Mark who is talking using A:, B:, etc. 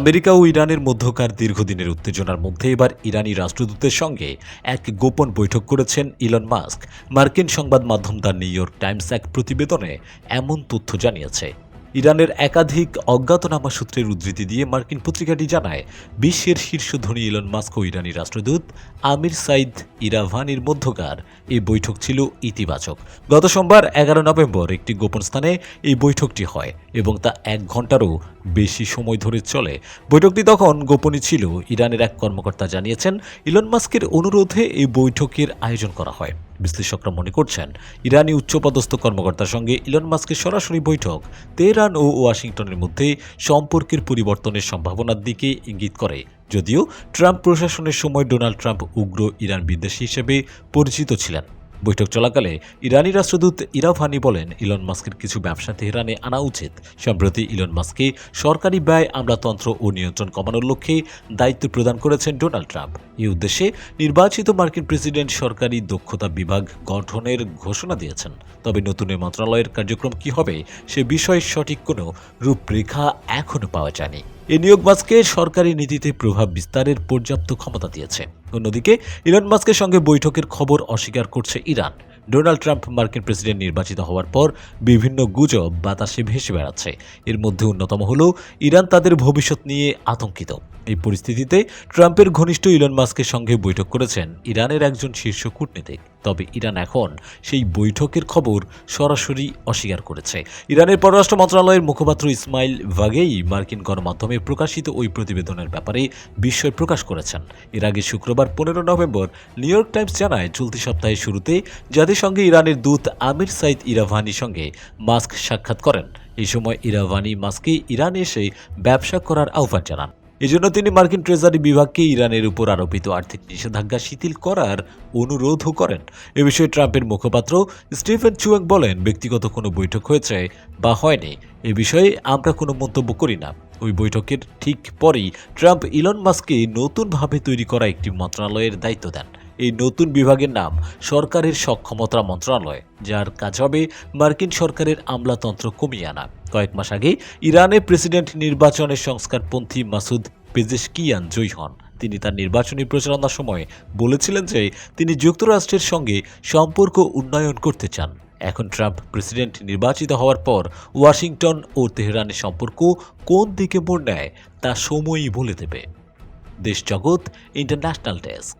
A: America ও ইরানের মধ্যকার দীর্ঘদিনের উত্তেজনার মধ্যে এবার ইরানি রাষ্ট্রদূতের সঙ্গে এক গোপন বৈঠক করেছেন ইলন মাস্ক। মার্কিন সংবাদ মাধ্যম দ্য নিউ ইয়র্ক টাইমস এক প্রতিবেদনে এমন তথ্য জানিয়েছে। ইরানের একাধিক অজ্ঞাতনামা সূত্রের উদ্ধৃতি দিয়ে মার্কিন পত্রিকাটি জানায়, বিশ্বের শীর্ষ ধনী ইলন মাস্ক ও ইরানি রাষ্ট্রদূত আমির সাইদ ইরাভানির মধ্যকার। এই বৈঠক ছিল ইতিবাচক। গত সোমবার, এগারো নভেম্বর, একটি গোপন স্থানে এই বৈঠকটি হয় এবং তা এক ঘন্টারও বেশি সময় ধরে চলে। বৈঠকটি তখন গোপনই ছিল। ইরানের এক কর্মকর্তা জানিয়েছেন, ইলন মাস্কের অনুরোধে এই বৈঠকের আয়োজন করা হয়। বিশ্লেষকরা মনে করছেন, ইরানি উচ্চপদস্থ কর্মকর্তার সঙ্গে ইলন মাস্কের সরাসরি বৈঠক তেহরান ও ওয়াশিংটনের মধ্যে সম্পর্কের পরিবর্তনের সম্ভাবনার দিকে ইঙ্গিত করে। যদিও ট্রাম্প প্রশাসনের সময় ডোনাল্ড ট্রাম্প উগ্র ইরান বিদ্বেষী হিসেবে পরিচিত ছিলেন। বৈঠক চলাকালে ইরানি রাষ্ট্রদূত ইরাভানি বলেন, ইলন মাস্কের কিছু ব্যবসা তেহরানে আনা উচিত। সম্প্রতি ইলন মাস্ককে সরকারি ব্যয়, আমলাতন্ত্র ও নিয়ন্ত্রণ কমানোর লক্ষ্যে দায়িত্ব প্রদান করেছেন ডোনাল্ড ট্রাম্প। এই উদ্দেশ্যে নির্বাচিত মার্কিন প্রেসিডেন্ট সরকারি দক্ষতা বিভাগ গঠনের ঘোষণা দিয়েছেন। তবে নতুন মন্ত্রণালয়ের কার্যক্রম কি হবে, সে বিষয়ে সঠিক কোনো রূপরেখা এখনও পাওয়া যায়নি। এই নিয়োগ মাস্ককে সরকারি নীতিতে প্রভাব বিস্তারের পর্যাপ্ত ক্ষমতা দিয়েছে। অন্যদিকে, ইলন মাস্কের সঙ্গে বৈঠকের খবর অস্বীকার করছে ইরান। ডোনাল্ড ট্রাম্প মার্কিন প্রেসিডেন্ট নির্বাচিত হওয়ার পর বিভিন্ন গুজব বাতাসে ভেসে বেড়াচ্ছে। এর মধ্যে অন্যতম হল, ইরান তাদের ভবিষ্যৎ নিয়ে আতঙ্কিত। এই পরিস্থিতিতে ট্রাম্পের ঘনিষ্ঠ ইলন মাস্কের সঙ্গে বৈঠক করেছেন ইরানের একজন শীর্ষ কূটনীতিক। তবে ইরান এখন সেই বৈঠকের খবর সরাসরি অস্বীকার করেছে। ইরানের পররাষ্ট্র মন্ত্রণালয়ের মুখপাত্র ইসমাইল ভাগেই মার্কিন গণমাধ্যমে প্রকাশিত ওই প্রতিবেদনের ব্যাপারে বিস্ময় প্রকাশ করেছেন। এর আগে শুক্রবার পনেরো নভেম্বর নিউ ইয়র্ক টাইমস জানায়, চলতি সপ্তাহের শুরুতে জাতিসংঘে ইরানের দূত আমির সাইদ ইরাভানির সঙ্গে মাস্ক সাক্ষাৎ করেন। এই সময় ইরাভানি মাস্কে ইরানে এসে ব্যবসা করার আহ্বান জানান। এজন্য তিনি মার্কিন ট্রেজারি বিভাগকে ইরানের উপর আরোপিত আর্থিক নিষেধাজ্ঞা শিথিল করার অনুরোধও করেন। এ বিষয়ে ট্রাম্পের মুখপাত্র স্টিফেন চুয়াং বলেন, ব্যক্তিগত কোনো বৈঠক হয়েছে বা হয়নি, এ বিষয়ে আমরা কোনো মন্তব্য করি না। ওই বৈঠকের ঠিক পরেই ট্রাম্প ইলন মাস্ককে নতুনভাবে তৈরি করা একটি মন্ত্রণালয়ের দায়িত্ব দেন। এই নতুন বিভাগের নাম সরকারের সক্ষমতা মন্ত্রণালয়, যার কাজ হবে মার্কিন সরকারের আমলাতন্ত্র কমিয়ে আনা। কয়েক মাস আগে ইরানে প্রেসিডেন্ট নির্বাচনের সংস্কারপন্থী মাসুদ পেজেশকিয়ান জয়ী হন। তিনি তার নির্বাচনী প্রচারণার সময় বলেছিলেন যে তিনি যুক্তরাষ্ট্রের সঙ্গে সম্পর্ক উন্নয়ন করতে চান। এখন ট্রাম্প প্রেসিডেন্ট নির্বাচিত হওয়ার পর ওয়াশিংটন ও তেহরানের সম্পর্ক কোন দিকে মোড় নেয় তা সময়ই বলে দেবে। দেশ জগৎ, ইন্টারন্যাশনাল ডেস্ক।